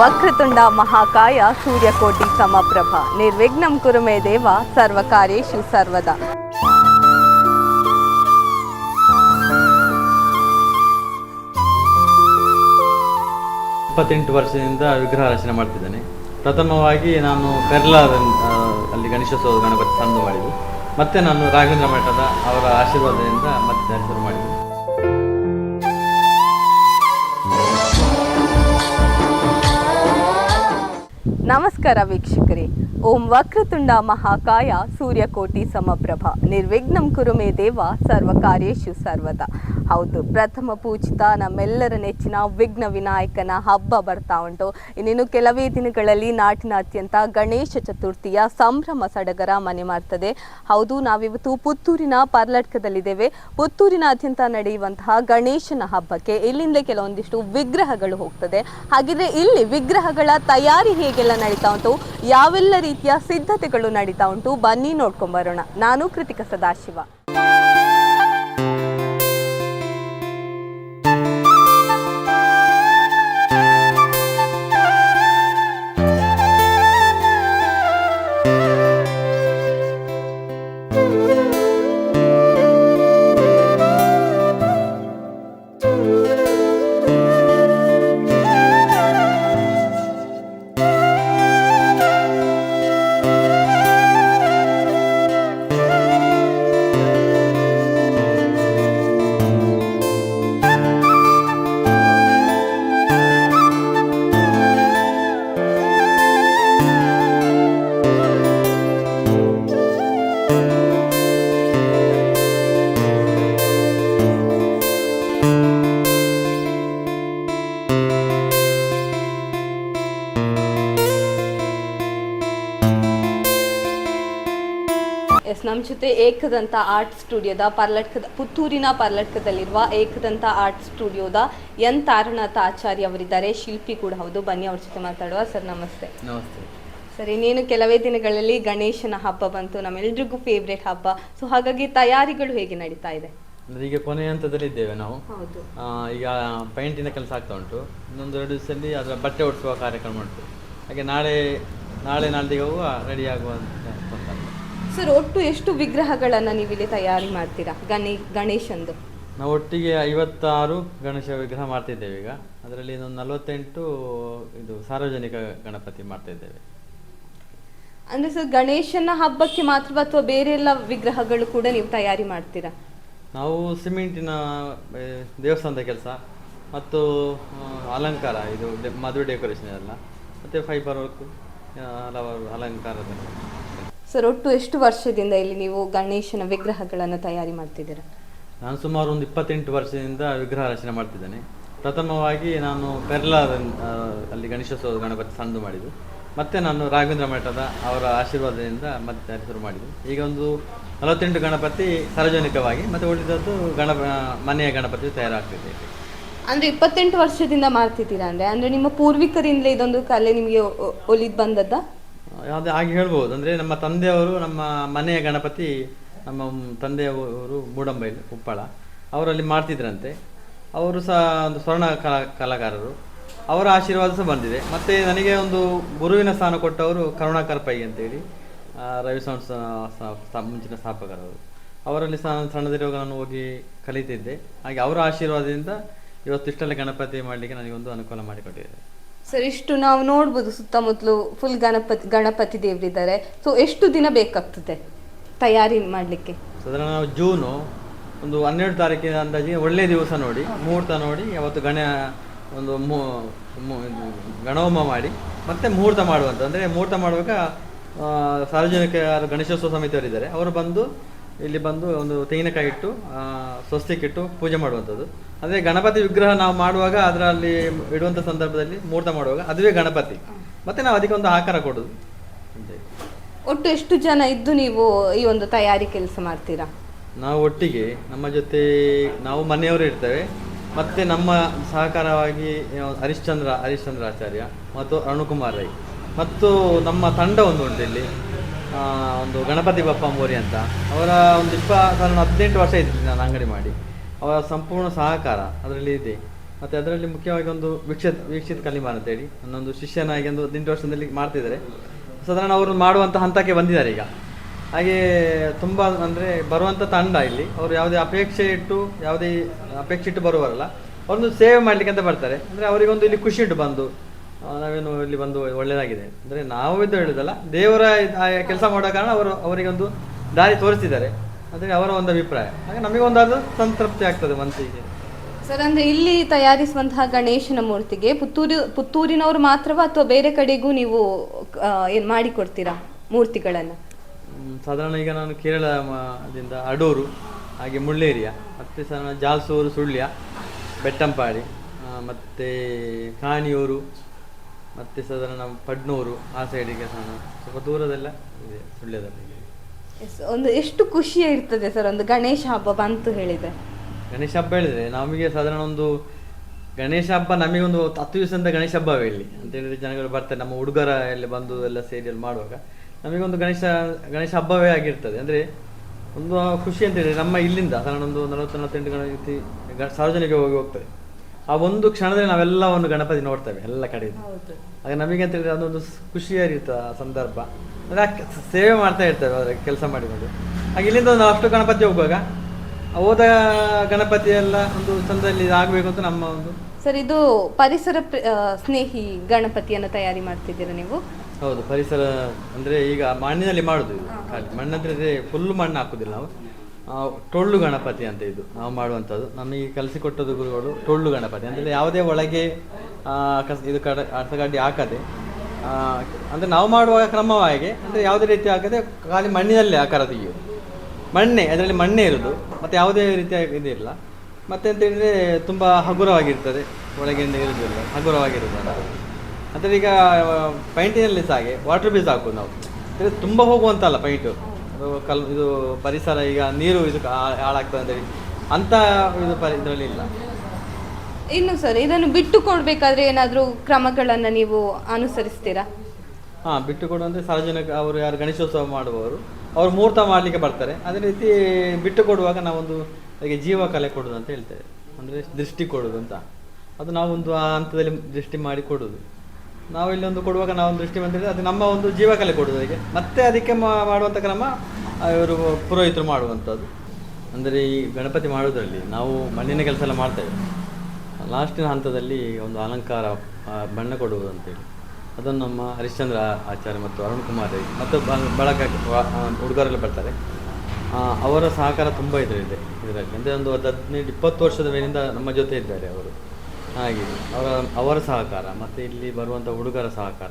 ವಕ್ರತುಂಡ ಮಹಾಕಾಯ ಸೂರ್ಯಕೋಟಿ ಸಮಪ್ರಭ. ನಿರ್ವಿಘ್ನಂ ಕುರು ಮೇ ದೇವ ಸರ್ವಕಾರ್ಯೇಶು ಸರ್ವದಾ. ಇಪ್ಪತ್ತೆಂಟು ವರ್ಷದಿಂದ ವಿಗ್ರಹ ರಚನೆ ಮಾಡ್ತಿದ್ದೇನೆ. ಪ್ರಥಮವಾಗಿ ನಾನು ಕರ್ಲಾದ ಅಲ್ಲಿ ಗಣೇಶೋತ್ಸವ ಗಣಪತಿ ತಂದು ಮಾಡಿದ್ದು. ಮತ್ತೆ ನಾನು ರಾಘವೇಂದ್ರ ಮಠದ ಅವರ ಆಶೀರ್ವಾದದಿಂದ ಮತ್ತೆ ಶುರು ನಮಸ್ಕಾರ ವೀಕ್ಷಕರೇ. ಓಂ ವಕ್ರತುಂಡ ಮಹಾಕಾಯ ಸೂರ್ಯಕೋಟಿ ಸಮಪ್ರಭ. ನಿರ್ವಿಘ್ನಂ ಕುರು ಮೇ ದೇವ ಸರ್ವಕಾರ್ಯೇಷು ಸರ್ವದಾ. ಹೌದು. ಪ್ರಥಮ ಪೂಜಿತ ನಮ್ಮೆಲ್ಲರ ನೆಚ್ಚಿನ ವಿಘ್ನ ವಿನಾಯಕನ ಹಬ್ಬ ಬರ್ತಾ ಉಂಟು. ಇನ್ನೇನು ಕೆಲವೇ ದಿನಗಳಲ್ಲಿ ನಾಟಿನಾದ್ಯಂತ ಗಣೇಶ ಚತುರ್ಥಿಯ ಸಂಭ್ರಮ ಸಡಗರ ಮನೆ ಮಾಡ್ತದೆ. ಹೌದು, ನಾವಿವತ್ತು ಪುತ್ತೂರಿನ ಪರ್ಲಟ್ಕದಲ್ಲಿದ್ದೇವೆ. ಪುತ್ತೂರಿನಾದ್ಯಂತ ನಡೆಯುವಂತಹ ಗಣೇಶನ ಹಬ್ಬಕ್ಕೆ ಇಲ್ಲಿಂದಲೇ ಕೆಲವೊಂದಿಷ್ಟು ವಿಗ್ರಹಗಳು ಹೋಗ್ತದೆ. ಹಾಗಿದ್ರೆ ಇಲ್ಲಿ ವಿಗ್ರಹಗಳ ತಯಾರಿ ಹೇಗೆಲ್ಲ ನಡೀತಾ ಉಂಟು? ಯಾವೆಲ್ಲ ರೀತಿಯ ಸಿದ್ಧತೆಗಳು ನಡೀತಾ ಉಂಟು? ಬನ್ನಿ ನೋಡ್ಕೊಂಡ್ ಬರೋಣ ನಾನು ಕೃತಿಕ ಸದಾಶಿವ. ನಮ್ಮ ಜೊತೆ ಏಕದಂತ ಆರ್ಟ್ ಸ್ಟುಡಿಯೋದ ಪರ್ಲಟ್ಕದ ಪುತ್ತೂರಿನ ಪರ್ಲಟ್ಕದಲ್ಲಿರುವ ಏಕದಂತ ಆರ್ಟ್ ಸ್ಟುಡಿಯೋದ ಎನ್. ತಾರನಾಥ ಆಚಾರ್ಯ ಅವರಿದ್ದಾರೆ. ಶಿಲ್ಪಿ ಕೂಡ ಹೌದು. ಬನ್ನಿ ಅವ್ರ ಜೊತೆ ಮಾತಾಡುವ. ಸರ್ ನಮಸ್ತೆ. ನಮಸ್ತೆ. ಸರ್ ಇನ್ನೇನು ಕೆಲವೇ ದಿನಗಳಲ್ಲಿ ಗಣೇಶನ ಹಬ್ಬ ಬಂತು. ನಮ್ಮೆಲ್ರಿಗೂ ಫೇವ್ರೇಟ್ ಹಬ್ಬ. ಸೊ ಹಾಗಾಗಿ ತಯಾರಿಗಳು ಹೇಗೆ ನಡೀತಾ ಇದೆ? ಅಂದ್ರೆ ಈಗ ಕೊನೆಯ ಹಂತದಲ್ಲಿ ಇದ್ದೇವೆ ನಾವು. ಈಗ ಪೈಂಟಿನ ಕೆಲಸ ಆಗ್ತಾ ಉಂಟು. ಇನ್ನೊಂದು ಎರಡು ದಿವಸದಲ್ಲಿ ಅದರ ಬಟ್ಟೆ ಒಡಿಸುವ ಕಾರ್ಯಕ್ರಮ ಉಂಟು. ಹಾಗೆ ನಾಳೆ ನಾಳೆ ನಾಳೆಗೆ ಹೋಗುವ ರೆಡಿ ಆಗುವಂತ. ಸರ್ ಒಟ್ಟು ಎಷ್ಟು ವಿಗ್ರಹಗಳನ್ನ ನೀವಿಲ್ಲಿ ತಯಾರಿ ಮಾಡ್ತೀರಾ? ಗಣೇ ಗಣೇಶಂದು. ನಾವು ಒಟ್ಟಿಗೆ ಐವತ್ತಾರು ಗಣೇಶ ವಿಗ್ರಹ ಮಾಡ್ತಿದ್ದೇವೆ ಈಗ. ಅದರಲ್ಲಿ ಒಂದು ನಲವತ್ತೆಂಟು ಇದು ಸಾರ್ವಜನಿಕ ಗಣಪತಿ ಮಾಡ್ತಿದ್ದೇವೆ. ಅಂದ್ರೆ ಸರ್ ಗಣೇಶನ ಹಬ್ಬಕ್ಕೆ ಮಾತ್ರ ಅಥವಾ ಬೇರೆ ಎಲ್ಲ ವಿಗ್ರಹಗಳು ಕೂಡ ನೀವು ತಯಾರಿ ಮಾಡ್ತೀರಾ? ನಾವು ಸಿಮೆಂಟಿನ ದೇವಸ್ಥಾನದ ಕೆಲಸ ಮತ್ತು ಆ, ಅಲಂಕಾರ ಇದು ಡೆ- ಮದುವೆ ಡೆಕೋರೇಷನ್ ಎಲ್ಲ. ಮತ್ತು ಫೈಬರ್ ವರ್ಕ್ ಹಲವಾರು ಅಲಂಕಾರದ ಸರ್ ಒಟ್ಟು ಎಷ್ಟು ವರ್ಷದಿಂದ ಇಲ್ಲಿ ನೀವು ಗಣೇಶನ ವಿಗ್ರಹಗಳನ್ನು ತಯಾರಿ ಮಾಡ್ತಿದ್ದೀರಾ? ನಾನು ಸುಮಾರು ಒಂದು ಇಪ್ಪತ್ತೆಂಟು ವರ್ಷದಿಂದ ವಿಗ್ರಹ ರಚನೆ ಮಾಡ್ತಿದ್ದೇನೆ. ಪ್ರಥಮವಾಗಿ ನಾನು ಪೆರ್ಲಾದ ಅಲ್ಲಿ ಗಣೇಶೋತ್ಸವ ಗಣಪತಿ ಸಂದು ಮಾಡಿದ್ದು. ಮತ್ತೆ ನಾನು ರಾಘವೇಂದ್ರ ಮಠದ ಅವರ ಆಶೀರ್ವಾದದಿಂದ ಮತ್ತೆ ಶುರು ಮಾಡಿದ್ದು. ಈಗ ಒಂದು ನಲವತ್ತೆಂಟು ಗಣಪತಿ ಸಾರ್ವಜನಿಕವಾಗಿ ಮತ್ತೆ ಉಳಿದದ್ದು ಗಣಪ ಮನೆಯ ಗಣಪತಿ ತಯಾರಾಗ್ತಿದೆ. ಅಂದ್ರೆ ಇಪ್ಪತ್ತೆಂಟು ವರ್ಷದಿಂದ ಮಾಡ್ತಿದ್ದೀರಾ ಅಂದ್ರೆ? ಅಂದ್ರೆ ನಿಮ್ಮ ಪೂರ್ವಿಕರಿಂದಲೇ ಇದೊಂದು ಕಲೆ ನಿಮಗೆ ಒಲಿದ್ ಬಂದದ್ದ? ಅದು ಹಾಗೆ ಹೇಳ್ಬೋದು. ಅಂದರೆ ನಮ್ಮ ತಂದೆಯವರು, ನಮ್ಮ ಮನೆಯ ಗಣಪತಿ, ನಮ್ಮ ತಂದೆಯವರು ಮೂಡಂಬೈಲು ಉಪ್ಪಳ, ಅವರಲ್ಲಿ ಮಾಡ್ತಿದ್ರಂತೆ. ಅವರು ಸಹ ಒಂದು ಸ್ವರ್ಣ ಕಲಾ, ಕಲಾಕಾರರು. ಅವರ ಆಶೀರ್ವಾದ ಸಹ ಬಂದಿದೆ. ಮತ್ತು ನನಗೆ ಒಂದು ಗುರುವಿನ ಸ್ಥಾನ ಕೊಟ್ಟವರು ಕರುಣಾಕರ ಪೈ ಅಂತೇಳಿ ರವಿ ಸೌಂಡ್ಸ್ ಮುಂಚಿನ ಸ್ಥಾಪಕರವರು. ಅವರಲ್ಲಿ ಸಹ ನಾನು ನಾನು ಹೋಗಿ ಕಲಿತಿದ್ದೆ. ಹಾಗೆ ಅವರ ಆಶೀರ್ವಾದದಿಂದ ಇವತ್ತು ಇಷ್ಟೆಲ್ಲ ಗಣಪತಿ ಮಾಡಲಿಕ್ಕೆ ನನಗೆ ಒಂದು ಅನುಕೂಲ ಮಾಡಿಕೊಟ್ಟಿದ್ದಾರೆ. ಸರ್ ಇಷ್ಟು ನಾವು ನೋಡ್ಬೋದು ಸುತ್ತಮುತ್ತಲು ಫುಲ್ ಗಣಪತಿ ಗಣಪತಿ ದೇವರಿದ್ದಾರೆ. ಸೊ ಎಷ್ಟು ದಿನ ಬೇಕಾಗ್ತದೆ ತಯಾರಿ ಮಾಡಲಿಕ್ಕೆ? ಸಾಧಾರಣ ನಾವು ಜೂನು ಒಂದು ಹನ್ನೆರಡು ತಾರೀಕಿನ ಅಂದಾಜಿಗೆ ಒಳ್ಳೆಯ ದಿವಸ ನೋಡಿ ಮುಹೂರ್ತ ನೋಡಿ ಅವತ್ತು ಗಣ ಒಂದು ಮು ಗಣಹೋಮ ಮಾಡಿ ಮತ್ತೆ ಮುಹೂರ್ತ ಮಾಡುವಂಥ ಅಂದರೆ ಮುಹೂರ್ತ ಮಾಡುವಾಗ ಸಾರ್ವಜನಿಕ ಯಾರು ಗಣೇಶೋತ್ಸವ ಸಮಿತಿಯವರಿದ್ದಾರೆ ಅವರು ಬಂದು ಇಲ್ಲಿ ಬಂದು ಒಂದು ತೆಂಗಿನಕಾಯಿ ಇಟ್ಟು ಸ್ವಸ್ತಿಕ್ಕಿಟ್ಟು ಪೂಜೆ ಮಾಡುವಂಥದ್ದು. ಅಂದರೆ ಗಣಪತಿ ವಿಗ್ರಹ ನಾವು ಮಾಡುವಾಗ ಅದರಲ್ಲಿ ಇಡುವಂಥ ಸಂದರ್ಭದಲ್ಲಿ ಮುಹೂರ್ತ ಮಾಡುವಾಗ ಅದುವೇ ಗಣಪತಿ. ಮತ್ತೆ ನಾವು ಅದಕ್ಕೆ ಒಂದು ಆಕಾರ ಕೊಡೋದು. ಒಟ್ಟು ಎಷ್ಟು ಜನ ಇದ್ದು ನೀವು ಈ ಒಂದು ತಯಾರಿ ಕೆಲಸ ಮಾಡ್ತೀರಾ? ನಾವು ಒಟ್ಟಿಗೆ ನಮ್ಮ ಜೊತೆ ನಾವು ಮನೆಯವರು ಇರ್ತೇವೆ. ಮತ್ತೆ ನಮ್ಮ ಸಹಕಾರವಾಗಿ ಹರಿಶ್ಚಂದ್ರ ಹರಿಶ್ಚಂದ್ರ ಆಚಾರ್ಯ ಮತ್ತು ಅರುಣಕುಮಾರ್ ರೈ ಮತ್ತು ನಮ್ಮ ತಂಡ ಒಂದು ಉಂಟು ಇಲ್ಲಿ. ಆ, ಒಂದು ಗಣಪತಿ ಬಪ್ಪ ಮೋರಿ ಅಂತ. ಅವರ ಒಂದು ಇಪ್ಪ ಹದಿನೆಂಟು ವರ್ಷ ಇದ್ದೀನಿ ನಾನು ಅಂಗಡಿ ಮಾಡಿ. ಅವರ ಸಂಪೂರ್ಣ ಸಹಕಾರ ಅದರಲ್ಲಿ ಇದೆ. ಮತ್ತು ಅದರಲ್ಲಿ ಮುಖ್ಯವಾಗಿ ಒಂದು ವೀಕ್ಷಿತ ವೀಕ್ಷಿತ ಕಲಿಮಾನ್ ಅಂತೇಳಿ ನನ್ನೊಂದು ಶಿಷ್ಯನಾಗಿ ಒಂದು ಹದಿನೆಂಟು ವರ್ಷದಲ್ಲಿ ಮಾಡ್ತಿದ್ದಾರೆ. ಸಾಧಾರಣ ಅವರು ಮಾಡುವಂಥ ಹಂತಕ್ಕೆ ಬಂದಿದ್ದಾರೆ ಈಗ. ಹಾಗೆ ತುಂಬ ಅಂದರೆ ಬರುವಂಥ ತಂಡ ಇಲ್ಲಿ. ಅವರು ಯಾವುದೇ ಅಪೇಕ್ಷೆ ಇಟ್ಟು, ಯಾವುದೇ ಅಪೇಕ್ಷೆ ಇಟ್ಟು ಬರುವರಲ್ಲ ಅವ್ರನ್ನು ಸೇವೆ ಮಾಡಲಿಕ್ಕೆ ಅಂತ ಬರ್ತಾರೆ. ಅಂದರೆ ಅವರಿಗೊಂದು ಇಲ್ಲಿ ಖುಷಿ ಉಂಟು ಬಂದು. ನಾವೇನು ಇಲ್ಲಿ ಬಂದು ಒಳ್ಳೆಯದಾಗಿದೆ ಅಂದರೆ ನಾವು ಇದು ಹೇಳುದಲ್ಲ ದೇವರ ಕೆಲಸ ಮಾಡೋ ಕಾರಣ ಅವರು ಅವರಿಗೊಂದು ದಾರಿ ತೋರಿಸಿದ್ದಾರೆ. ಅಂದರೆ ಅವರ ಒಂದು ಅಭಿಪ್ರಾಯ. ಹಾಗೆ ನಮಗೊಂದು ಅದು ಸಂತೃಪ್ತಿ ಆಗ್ತದೆ ಮನಸ್ಸಿಗೆ. ಸರ್ ಅಂದ್ರೆ ಇಲ್ಲಿ ತಯಾರಿಸುವಂತಹ ಗಣೇಶನ ಮೂರ್ತಿಗೆ ಪುತ್ತೂರು ಪುತ್ತೂರಿನವರು ಮಾತ್ರವಾ ಅಥವಾ ಬೇರೆ ಕಡೆಗೂ ನೀವು ಏನು ಮಾಡಿಕೊಡ್ತೀರಾ ಮೂರ್ತಿಗಳನ್ನು? ಸಾಧಾರಣ ಈಗ ನಾನು ಕೇರಳದಿಂದ ಅಡೂರು ಹಾಗೆ ಮುಳ್ಳೇರಿಯ ಮತ್ತೆ ಸದನ ಜಾಲ್ಸೂರು ಸುಳ್ಯ ಬೆಟ್ಟಂಪಾಡಿ ಮತ್ತೆ ಕಾಣಿಯೂರು ಮತ್ತು ಸಾಧಾರಣ ಪಡ್ನೂರು ಆ ಸೈಡಿಗೆ ಸಹ ಸ್ವಲ್ಪ ದೂರದೆಲ್ಲ ಇದೆ ಸುಳ್ಯದಲ್ಲಿ ಒಂದು ಎಷ್ಟು ಖುಷಿ ಇರ್ತದೆ ಸರ್ ಒಂದು ಗಣೇಶ ಹಬ್ಬ ಬಂತು ಹೇಳಿದ್ರೆ. ಗಣೇಶ ಹಬ್ಬ ಹೇಳಿದ್ರೆ ನಮಗೆ ಸಾಧಾರಣ ಒಂದು ಗಣೇಶ ಹಬ್ಬ ನಮಗೆ ಒಂದು ಹತ್ತು ದಿವಸದಿಂದ ಗಣೇಶ ಹಬ್ಬವೇ ಇಲ್ಲಿ. ಅಂತ ಹೇಳಿದ್ರೆ ಜನಗಳು ಬರ್ತಾರೆ ನಮ್ಮ ಹುಡುಗರ ಎಲ್ಲ ಬಂದು ಎಲ್ಲ ಸೇರಿ ಮಾಡುವಾಗ. ಮಾಡುವಾಗ ಒಂದು ಗಣೇಶ ಗಣೇಶ ಹಬ್ಬವೇ ಆಗಿರ್ತದೆ. ಅಂದರೆ ಒಂದು ಖುಷಿ ಅಂತ ಹೇಳಿದ್ರೆ ನಮ್ಮ ಇಲ್ಲಿಂದ ಸಾಧಾರಣ ಒಂದು ನಲವತ್ತು ನಲವತ್ತೆಂಟು ಗಣಪತಿ ಸಾರ್ವಜನಿಕ ಹೋಗಿ ಹೋಗ್ತದೆ. ಆ ಒಂದು ಕ್ಷಣದಲ್ಲಿ ನಾವೆಲ್ಲ ಒಂದು ಗಣಪತಿ ನೋಡ್ತೇವೆ ಎಲ್ಲ ಕಡೆ ಆಗ ನಮಗೆ ಅಂತ ಹೇಳಿದ್ರೆ ಅದೊಂದು ಖುಷಿಯಾಗಿರ್ತದೆ ಆ ಸಂದರ್ಭ. ಅಂದ್ರೆ ಸೇವೆ ಮಾಡ್ತಾ ಇರ್ತೇವೆ ಅವರ ಕೆಲಸ ಮಾಡಿಕೊಂಡು. ಹಾಗೆ ಇಲ್ಲಿಂದ ಒಂದು ಅಷ್ಟು ಗಣಪತಿ ಹೋಗುವಾಗ ಹೋದ ಗಣಪತಿ ಎಲ್ಲ ಒಂದು ಚಂದಲ್ಲಿ ಆಗಬೇಕು ಅಂತ ನಮ್ಮ ಒಂದು ಸರ್ ಇದು ಪರಿಸರ ಪ್ರ- ಸ್ನೇಹಿ ಗಣಪತಿಯನ್ನು ತಯಾರಿ ಮಾಡ್ತಿದ್ದೀರಾ ನೀವು? ಹೌದು ಪರಿಸರ ಅಂದ್ರೆ ಈಗ ಮಣ್ಣಿನಲ್ಲಿ ಮಾಡುದು ಇದು. ಖಾಲಿ ಮಣ್ಣಂದ್ರೆ ಫುಲ್ ಮಣ್ಣು ಹಾಕುದಿಲ್ಲ ನಾವು. ಟೊಳ್ಳು ಗಣಪತಿ ಅಂತ ಇದು ನಾವು ಮಾಡುವಂಥದ್ದು. ನಮಗೆ ಕಲಿಸಿಕೊಟ್ಟದ್ದು ಗುರುಗಳು ಟೊಳ್ಳು ಗಣಪತಿ. ಅಂದ್ರೆ ಯಾವುದೇ ಒಳಗೆ ಕಸ ಇದು ಕಡ ಅರ್ಥಗಡ್ಡಿ ಹಾಕದೆ ಅಂದ್ರೆ ನಾವು ಮಾಡುವ ಕ್ರಮವಾಗಿ ಅಂದರೆ ಯಾವುದೇ ರೀತಿ ಆಗದೆ ಖಾಲಿ ಮಣ್ಣಿನಲ್ಲೇ ಆಕಾರ ತೆಗೆಯುವುದು. ಮಣ್ಣೆ, ಅದರಲ್ಲಿ ಮಣ್ಣೆ ಇರೋದು. ಮತ್ತು ಯಾವುದೇ ರೀತಿಯ ಇದಿಲ್ಲ. ಮತ್ತೆ ಅಂತ ಹೇಳಿದರೆ ತುಂಬ ಹಗುರವಾಗಿರ್ತದೆ. ಒಳಗಿಂದ ಇರೋದಿಲ್ಲ ಹಗುರವಾಗಿರೋದಲ್ಲ ಅಂದರೆ ಈಗ ಪೈಂಟಿನಲ್ಲಿ ಸಹ ಹಾಗೆ ವಾಟರ್ ಬೇಸ್ ಹಾಕೋದು ನಾವು. ಅಂದರೆ ತುಂಬ ಹೋಗುವಂತಲ್ಲ ಪೈಂಟು. ಅದು ಕಲ್, ಇದು ಪರಿಸರ ಈಗ ನೀರು ಇದು ಹಾಳಾಗ್ತದೆ ಅಂತೇಳಿ ಅಂಥ ಇದು ಪರಿ, ಇದರಲ್ಲಿ ಇಲ್ಲ. ಇನ್ನು ಸರ್, ಇದನ್ನು ಬಿಟ್ಟು ಕೊಡ್ಬೇಕಾದ್ರೆ ಏನಾದರೂ ಕ್ರಮಗಳನ್ನು ನೀವು ಅನುಸರಿಸ್ತೀರಾ? ಹಾಂ ಬಿಟ್ಟು ಕೊಡು ಅಂದರೆ ಸಾರ್ವಜನಿಕ, ಅವರು ಯಾರು ಗಣೇಶೋತ್ಸವ ಮಾಡುವವರು, ಅವರು ಮುಹೂರ್ತ ಮಾಡಲಿಕ್ಕೆ ಬರ್ತಾರೆ. ಅದೇ ರೀತಿ ಬಿಟ್ಟು ಕೊಡುವಾಗ ನಾವೊಂದು ಅದಕ್ಕೆ ಜೀವ ಕೊಡೋದು ಅಂತ ಹೇಳ್ತೇವೆ. ಅಂದರೆ ದೃಷ್ಟಿ ಕೊಡೋದು ಅಂತ. ಅದು ನಾವೊಂದು ಆ ಹಂತದಲ್ಲಿ ದೃಷ್ಟಿ ಮಾಡಿ ಕೊಡೋದು. ನಾವು ಇಲ್ಲೊಂದು ಕೊಡುವಾಗ ನಾವೊಂದು ದೃಷ್ಟಿ ಬಂದರೆ ಅದು ನಮ್ಮ ಒಂದು ಜೀವಕಲೆ ಕೊಡೋದು ಅದಕ್ಕೆ ಮತ್ತೆ ಅದಕ್ಕೆ ಮಾಡುವಂಥ ಕ್ರಮ ಇವರು ಪುರೋಹಿತರು ಮಾಡುವಂಥದ್ದು. ಅಂದರೆ ಈ ಗಣಪತಿ ಮಾಡೋದರಲ್ಲಿ ನಾವು ಮಣ್ಣಿನ ಕೆಲಸ ಎಲ್ಲ ಮಾಡ್ತೇವೆ. ಲಾಸ್ಟಿನ ಹಂತದಲ್ಲಿ ಒಂದು ಅಲಂಕಾರ ಬಣ್ಣ ಕೊಡುವುದು ಅಂತೇಳಿ ಅದನ್ನು ನಮ್ಮ ಹರಿಶ್ಚಂದ್ರ ಆಚಾರ್ಯ ಮತ್ತು ಅರುಣ್ ಕುಮಾರ್ ಮತ್ತು ಬ- ಬಳಗ ಹುಡುಗರೆಲ್ಲ ಬರ್ತಾರೆ. ಅವರ ಸಹಕಾರ ತುಂಬ ಇದರಲ್ಲಿದೆ ಇದರಲ್ಲಿ. ಅಂದರೆ ಒಂದು ಒಂದು ಹದಿನೈದು, ಇಪ್ಪತ್ತು ವರ್ಷದ ಮೇಲಿಂದ ನಮ್ಮ ಜೊತೆ ಇದ್ದಾರೆ ಅವರು. ಹಾಗೆ ಅವರ ಅವರ ಸಹಕಾರ ಮತ್ತು ಇಲ್ಲಿ ಬರುವಂಥ ಹುಡುಗರ ಸಹಕಾರ.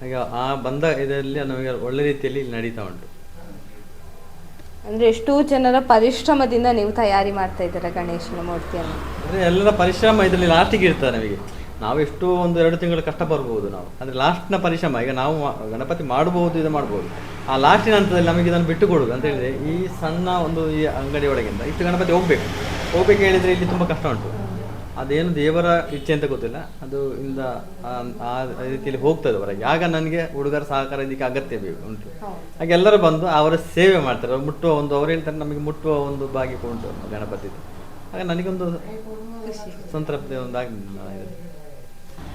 ಹಾಗೆ ಆ ಬಂದ ಇದರಲ್ಲಿ ನಮಗೆ ಒಳ್ಳೆ ರೀತಿಯಲ್ಲಿ ಇಲ್ಲಿ ನಡೀತಾ ಉಂಟು. ಅಂದ್ರೆ ಎಷ್ಟೋ ಜನರ ಪರಿಶ್ರಮದಿಂದ ನೀವು ತಯಾರಿ ಮಾಡ್ತಾ ಇದ್ದೀರಾ ಗಣೇಶನ ಮೂರ್ತಿಯನ್ನು? ಅಂದರೆ ಎಲ್ಲರ ಪರಿಶ್ರಮ ಇದರಲ್ಲಿ ಲಾಸ್ಟಿಗೆ ಇರ್ತದೆ ನಮಗೆ. ನಾವು ಎಷ್ಟು ಒಂದು ಎರಡು ತಿಂಗಳು ಕಷ್ಟ ಬರ್ಬೋದು ನಾವು. ಅಂದರೆ ಲಾಸ್ಟ್ನ ಪರಿಶ್ರಮ, ಈಗ ನಾವು ಗಣಪತಿ ಮಾಡಬಹುದು ಇದು ಮಾಡ್ಬೋದು. ಆ ಲಾಸ್ಟಿನ ಹಂತದಲ್ಲಿ ನಮಗೆ ಇದನ್ನು ಬಿಟ್ಟು ಕೊಡುದು. ಅಂತ ಹೇಳಿದ್ರೆ ಈ ಸಣ್ಣ ಒಂದು ಈ ಅಂಗಡಿ ಒಳಗಿಂದ ಇಷ್ಟು ಗಣಪತಿ ಹೋಗ್ಬೇಕು. ಹೋಗ್ಬೇಕು ಹೇಳಿದ್ರೆ ಇಲ್ಲಿ ತುಂಬ ಕಷ್ಟ ಉಂಟು. ಅದೇನು ದೇವರ ಇಚ್ಛೆ ಅಂತ ಗೊತ್ತಿಲ್ಲ. ಅದು ಇಂದ ಆ- ರೀತಿಯಲ್ಲಿ ಹೋಗ್ತದೆ ಹೊರಗೆ ಆಗ ನನಗೆ ಹುಡುಗರ ಸಹಕಾರ ಇದಕ್ಕೆ ಅಗತ್ಯ ಬೇಕು ಉಂಟು. ಹಾಗೆ ಎಲ್ಲರೂ ಬಂದು ಅವರ ಸೇವೆ ಮಾಡ್ತಾರೆ. ಅವ್ರು ಮುಟ್ಟುವ ಒಂದು ಅವ್ರು ಹೇಳ್ತಾರೆ ನಮಗೆ ಮುಟ್ಟುವ ಒಂದು ಭಾಗ್ಯ ಉಂಟು ಗಣಪತಿ. ಹಾಗೆ ನನಗೊಂದು ಸಂತೃಪ್ತಿ ಒಂದು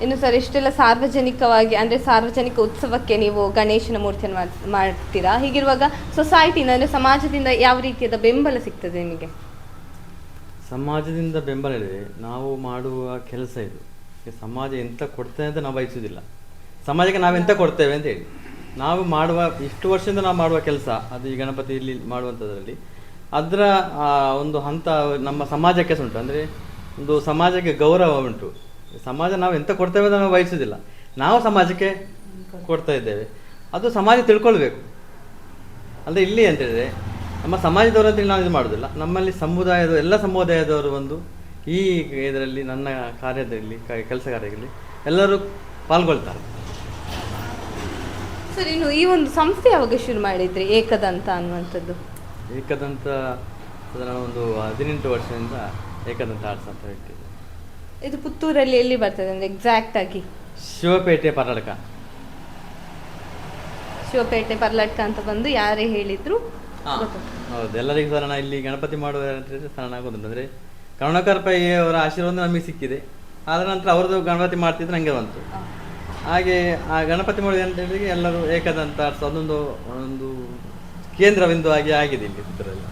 ಇನ್ನು ಸರ್ ಇಷ್ಟೆಲ್ಲ ಸಾರ್ವಜನಿಕವಾಗಿ ಅಂದ್ರೆ ಸಾರ್ವಜನಿಕ ಉತ್ಸವಕ್ಕೆ ನೀವು ಗಣೇಶನ ಮೂರ್ತಿಯನ್ನು ಮಾಡ್- ಮಾಡ್ತೀರಾ? ಹೀಗಿರುವಾಗ ಸೊಸೈಟಿಯಿಂದ ಅಂದ್ರೆ ಸಮಾಜದಿಂದ ಯಾವ ರೀತಿಯಾದ ಬೆಂಬಲ ಸಿಗ್ತದೆ ನಿಮಗೆ? ಸಮಾಜದಿಂದ ಬೆಂಬಲ ಇದೆ ನಾವು ಮಾಡುವ ಕೆಲಸ ಇದು. ಸಮಾಜ ಎಂತ ಕೊಡ್ತೇವೆ ಅಂತ ನಾವು ಬಯಸುವುದಿಲ್ಲ. ಸಮಾಜಕ್ಕೆ ನಾವು ಎಂತ ಕೊಡ್ತೇವೆ ಅಂತ ಹೇಳಿ. ನಾವು ಮಾಡುವ, ಇಷ್ಟು ವರ್ಷದಿಂದ ನಾವು ಮಾಡುವ ಕೆಲಸ, ಅದು ಈ ಗಣಪತಿ ಇಲ್ಲಿ ಮಾಡುವಂಥದ್ರಲ್ಲಿ ಅದರ ಒಂದು ಹಂತ ನಮ್ಮ ಸಮಾಜಕ್ಕೆ ಸಹ ಉಂಟು. ಅಂದರೆ ಒಂದು ಸಮಾಜಕ್ಕೆ ಗೌರವ ಉಂಟು. ಸಮಾಜ ನಾವು ಎಂತ ಕೊಡ್ತೇವೆ ಅಂತ ನಾವು ಬಯಸುವುದಿಲ್ಲ. ನಾವು ಸಮಾಜಕ್ಕೆ ಕೊಡ್ತಾ ಇದ್ದೇವೆ. ಅದು ಸಮಾಜ ತಿಳ್ಕೊಳ್ಬೇಕು. ಅಂದರೆ ಇಲ್ಲಿ ಅಂತ ಹೇಳಿದ್ರೆ ನಮ್ಮ ಸಮಾಜದವರು ಅಂತೇಳಿ ನಾವು ಇದು ಮಾಡೋದಿಲ್ಲ. ನಮ್ಮಲ್ಲಿ ಸಮುದಾಯದ ಎಲ್ಲ ಸಮುದಾಯದವರು ಒಂದು ಈ ಇದರಲ್ಲಿ ನನ್ನ ಕಾರ್ಯದಲ್ಲಿ ಕೆಲಸಗಾರರಲ್ಲಿ ಕೆಲಸ ಕಾರ್ಯದಲ್ಲಿ ಎಲ್ಲರೂ ಪಾಲ್ಗೊಳ್ತಾರೆ. ಸರ್ ಇನ್ನು ಈ ಒಂದು ಸಂಸ್ಥೆ ಯಾವಾಗ ಶುರು ಮಾಡಿದ್ರಿ? ಏಕದಂತ ಅನ್ನುವಂಥದ್ದು. ಏಕದಂತ ಒಂದು ಹದಿನೆಂಟು ವರ್ಷದಿಂದ ಏಕದಂತ ಆರ್ಟ್ಸ್ ಅಂತ ಹೇಳ್ತಿದ್ದೆ ಇದು ಪುತ್ತೂರಲ್ಲಿ ಎಲ್ಲಿ ಬರ್ತದೆ ಅಂದ್ರೆ ಎಕ್ಸಾಕ್ಟ್ ಆಗಿ? ಶಿವಪೇಟೆ ಪರ್ಲಡ್ಕ. ಶಿವಪೇಟೆ ಪರ್ಲಡ್ಕ ಅಂತ ಬಂದು ಯಾರೇ ಹೇಳಿದ್ರು. ಹೌದು ಎಲ್ಲರಿಗೂ ಸರಣ ಇಲ್ಲಿ ಗಣಪತಿ ಮಾಡುವ ಸರಣ ಆಗೋದುಂಟು ಅಂದರೆ ಕರುಣಾಕರ್ ಪೈ ಅವರ ಆಶೀರ್ವಾದ ನಮಗೆ ಸಿಕ್ಕಿದೆ. ಆದ ನಂತರ ಅವ್ರದ್ದು ಗಣಪತಿ ಮಾಡ್ತಿದ್ರೆ ನಂಗೆ ಬಂತು. ಹಾಗೆ ಆ ಗಣಪತಿ ಮಾಡೋದು ಅಂತ ಹೇಳಿದ್ರೆ ಎಲ್ಲರೂ ಏಕದಂತ ಅದೊಂದು ಒಂದು ಕೇಂದ್ರ ಬಿಂದು ಆಗಿ ಆಗಿದೆ ಇಲ್ಲಿ ಇದರಲ್ಲಿ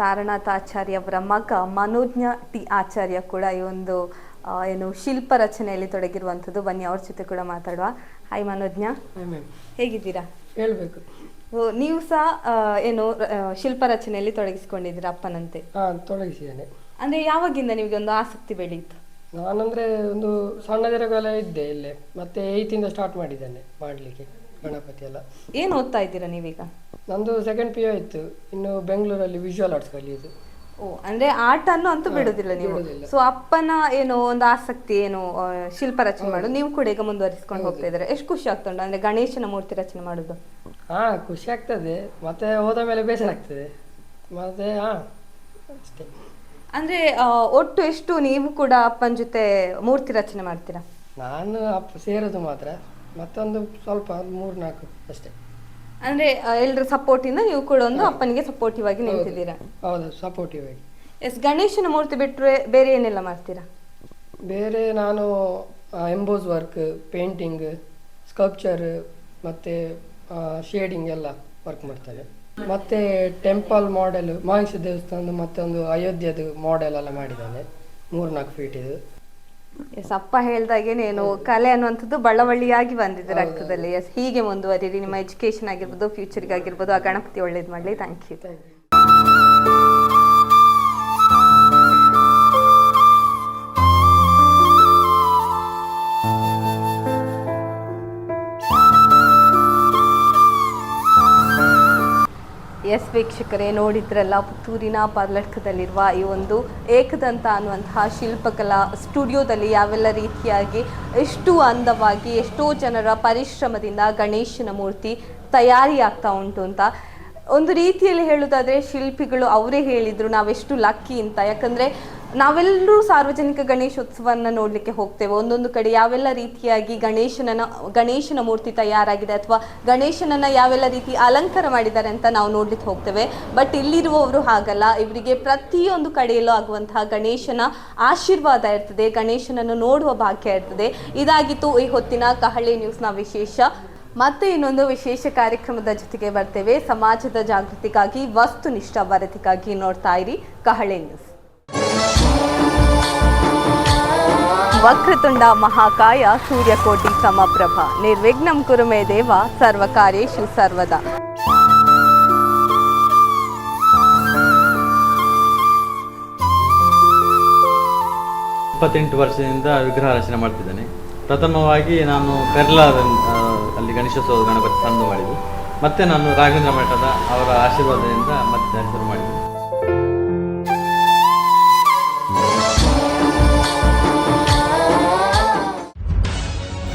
ತಾರನಾಥ ಆಚಾರ್ಯ ಅವರ ಮಗ ಮನೋಜ್ಞ ಟಿ ಆಚಾರ್ಯ ಕೂಡ ಈ ಒಂದು ಏನು ಶಿಲ್ಪ ರಚನೆಯಲ್ಲಿ ತೊಡಗಿರುವಂಥದ್ದು. ಬನ್ನಿ ಅವ್ರ ಜೊತೆ ಕೂಡ ಮಾತಾಡುವ. ಹಾಯ್ ಮನೋಜ್ಞ. ಹೇಗಿದ್ದೀರಾ? ಹೇಳ್ಬೇಕು. ನೀವು ಸಹ ಏನು ಶಿಲ್ಪ ರಚನೆಯಲ್ಲಿ ತೊಡಗಿಸಿಕೊಂಡಿದ್ದೀರ ಅಪ್ಪನಂತೆ? ತೊಡಗಿಸಿದ್ದೇನೆ. ಅಂದ್ರೆ ಯಾವಾಗಿಂದ ನಿಮಗೆ ಒಂದು ಆಸಕ್ತಿ ಬೆಳೀತು? ನಾನಂದ್ರೆ ಒಂದು ಸಣ್ಣದಿರಗಾಲ ಇದ್ದೆ ಇಲ್ಲೇ. ಮತ್ತೆ ಏಯ್ತಿಂದ ಸ್ಟಾರ್ಟ್ ಮಾಡಿದ್ದೇನೆ ಮಾಡ್ಲಿಕ್ಕೆ ಗಣಪತಿ ಎಲ್ಲ. ಏನು ಓದ್ತಾ ಇದ್ದೀರಾ ನೀವೀಗ? ನಂದು ಸೆಕೆಂಡ್ ಪಿ ಯು ಇತ್ತು. ಇನ್ನು ಬೆಂಗಳೂರಲ್ಲಿ ವಿಜುವಲ್ ಆರ್ಟ್ಸ್ ಕಲಿಯೋದು. ಓ ಅಂದ್ರೆ ಆರ್ಟ್ ಅನ್ನು ಅಂತೂ ಬಿಡುದಿಲ್ಲ ನೀವು. ಬಿಡುದಿಲ್ಲ. ಸೊ ಅಪ್ಪನ ಏನು ಒಂದು ಆಸಕ್ತಿ ಏನು ಆ, ಶಿಲ್ಪ ರಚನೆ ಮಾಡೋದು ನೀವು ಕೂಡ ಈಗ ಮುಂದುವರಿಸಿಕೊಂಡು ಹೋಗ್ತಾ ಇದ್ದಾರೆ. ಎಷ್ಟು ಖುಷಿ ಆಗ್ತಾ ಅಂದ್ರೆ ಗಣೇಶನ ಮೂರ್ತಿ ರಚನೆ ಮಾಡುದು? ಹಾ ಖುಷಿ ಆಗ್ತದೆ. ಮತ್ತೆ ಹೋದ ಮೇಲೆ ಬೇಸರ ಆಗ್ತದೆ. ಮತ್ತೆ ಹಾ ಅಷ್ಟೇ. ಅಂದ್ರೆ ಆ, ಒಟ್ಟು ಎಷ್ಟು ನೀವು ಕೂಡ ಅಪ್ಪನ ಜೊತೆ ಮೂರ್ತಿ ರಚನೆ ಮಾಡ್ತೀರಾ? ನಾನು ಅಪ್ಪ ಸೇರೋದು ಮಾತ್ರ. ಮತ್ತೊಂದು ಸ್ವಲ್ಪ ಮೂರು ನಾಲ್ಕು ಅಷ್ಟೇ. ಅಂದ್ರೆ ಎಲ್ಲರ ಸಪೋರ್ಟ್ ಇಂದ ನೀವು ಕೂಡ ಒಂದು ಅಪ್ಪನಿಗೆ ಸಪೋರ್ಟಿವ್ ಆಗಿ ನಿಂತಿದ್ದೀರಾ? ಹೌದು ಸಪೋರ್ಟಿವ್ ಆಗಿ. ಎಸ್ ಗಣೇಶನ ಮೂರ್ತಿ ಬಿಟ್ರೆ ಬೇರೆ ಏನೆಲ್ಲ ಮಾಡ್ತೀರಾ? ಬೇರೆ ನಾನು ಎಂಬೋಸ್ ವರ್ಕ್ ಪೇಂಟಿಂಗ್ ಸ್ಕಲ್ಪ್ಚರ್ ಮತ್ತೆ ಶೇಡಿಂಗ್ ಎಲ್ಲ ವರ್ಕ್ ಮಾಡ್ತೇನೆ. ಮತ್ತೆ ಟೆಂಪಲ್ ಮಾಡೆಲ್ ಮಹೇಶ ದೇವಸ್ಥಾನದ ಮತ್ತೊಂದು ಅಯೋಧ್ಯದ ಮಾಡೆಲ್ ಎಲ್ಲ ಮಾಡಿದ್ದಾನೆ. ಮೂರ್ನಾಲ್ಕು ಫೀಟ್ ಇದು. ಎಸ್ ಅಪ್ಪ ಹೇಳ್ದಾಗೆ ನೀನು ಕಲೆ ಅನ್ನುವಂಥದ್ದು ಬಳ್ಳವಳ್ಳಿಯಾಗಿ ಬಂದಿದೆ ರಕ್ತದಲ್ಲಿ. ಎಸ್ ಹೀಗೆ ಮುಂದುವರಿರಿ. ನಿಮ್ಮ ಎಜುಕೇಶನ್ ಆಗಿರ್ಬೋದು ಫ್ಯೂಚರ್ಗೆ ಆಗಿರ್ಬೋದು ಆ ಗಣಪತಿ ಒಳ್ಳೇದು ಮಾಡಲಿ. ಥ್ಯಾಂಕ್ ಯು ಎಸ್ ವೀಕ್ಷಕರೇ, ನೋಡಿದ್ರಲ್ಲ, ಪುತ್ತೂರಿನ ಪರ್ಲಟ್ಕದಲ್ಲಿರುವ ಈ ಒಂದು ಏಕದಂತ ಅನ್ನುವಂತಹ ಶಿಲ್ಪಕಲಾ ಸ್ಟುಡಿಯೋದಲ್ಲಿ ಯಾವೆಲ್ಲ ರೀತಿಯಾಗಿ ಎಷ್ಟು ಅಂದವಾಗಿ ಎಷ್ಟೋ ಜನರ ಪರಿಶ್ರಮದಿಂದ ಗಣೇಶನ ಮೂರ್ತಿ ತಯಾರಿಯಾಗ್ತಾ ಉಂಟು ಅಂತ. ಒಂದು ರೀತಿಯಲ್ಲಿ ಹೇಳುವುದಾದ್ರೆ ಶಿಲ್ಪಿಗಳು ಅವರೇ ಹೇಳಿದ್ರು, ನಾವೆಷ್ಟು ಲಕ್ಕಿ ಅಂತ. ಯಾಕಂದ್ರೆ ನಾವೆಲ್ಲರೂ ಸಾರ್ವಜನಿಕ ಗಣೇಶೋತ್ಸವನ್ನ ನೋಡ್ಲಿಕ್ಕೆ ಹೋಗ್ತೇವೆ. ಒಂದೊಂದು ಕಡೆ ಯಾವೆಲ್ಲ ರೀತಿಯಾಗಿ ಗಣೇಶನನ, ಗಣೇಶನ ಮೂರ್ತಿ ತಯಾರಾಗಿದೆ ಅಥವಾ ಗಣೇಶನನ್ನ ಯಾವೆಲ್ಲ ರೀತಿ ಅಲಂಕಾರ ಮಾಡಿದ್ದಾರೆ ಅಂತ ನಾವು ನೋಡ್ಲಿಕ್ಕೆ ಹೋಗ್ತೇವೆ. ಬಟ್ ಇಲ್ಲಿರುವವರು ಹಾಗಲ್ಲ. ಇವರಿಗೆ ಪ್ರತಿಯೊಂದು ಕಡೆಯಲ್ಲೂ ಆಗುವಂತಹ ಗಣೇಶನ ಆಶೀರ್ವಾದ ಇರ್ತದೆ. ಗಣೇಶನನ್ನು ನೋಡುವ ಭಾಗ್ಯ ಇರ್ತದೆ. ಇದಾಗಿತ್ತು ಈ ಹೊತ್ತಿನ ಕಹಳೆ ನ್ಯೂಸ್ನ ವಿಶೇಷ. ಮತ್ತೆ ಇನ್ನೊಂದು ವಿಶೇಷ ಕಾರ್ಯಕ್ರಮದ ಜೊತೆಗೆ ಬರ್ತೇವೆ. ಸಮಾಜದ ಜಾಗೃತಿಗಾಗಿ, ವಸ್ತುನಿಷ್ಠ ವರದಿಗಾಗಿ ನೋಡ್ತಾ ಇರಿ ಕಹಳೆ ನ್ಯೂಸ್. ವಕ್ರತುಂಡ ಮಹಾಕಾಯ ಸೂರ್ಯಕೋಟಿ ಸಮಪ್ರಭ. ನಿರ್ವಿಘ್ನಂ ಕುರು ಮೇ ದೇವ, ಸರ್ವಕಾರ್ಯೇಷು ಸರ್ವದಾ. ಇಪ್ಪತ್ತೆಂಟು ವರ್ಷದಿಂದ ವಿಗ್ರಹ ರಚನೆ ಮಾಡ್ತಿದ್ದೇನೆ. ಪ್ರಥಮವಾಗಿ ನಾನು ಕೇರಳ ಅಲ್ಲಿ ಗಣೇಶೋತ್ಸವ ಗಣಪತಿ ಸಂದು ಮಾಡಿದ್ದು. ಮತ್ತೆ ನಾನು ರಾಘವೇಂದ್ರ ಮಠದ ಅವರ ಆಶೀರ್ವಾದದಿಂದ ಮತ್ತೆ ಶುರು ಮಾಡಿದ್ದು.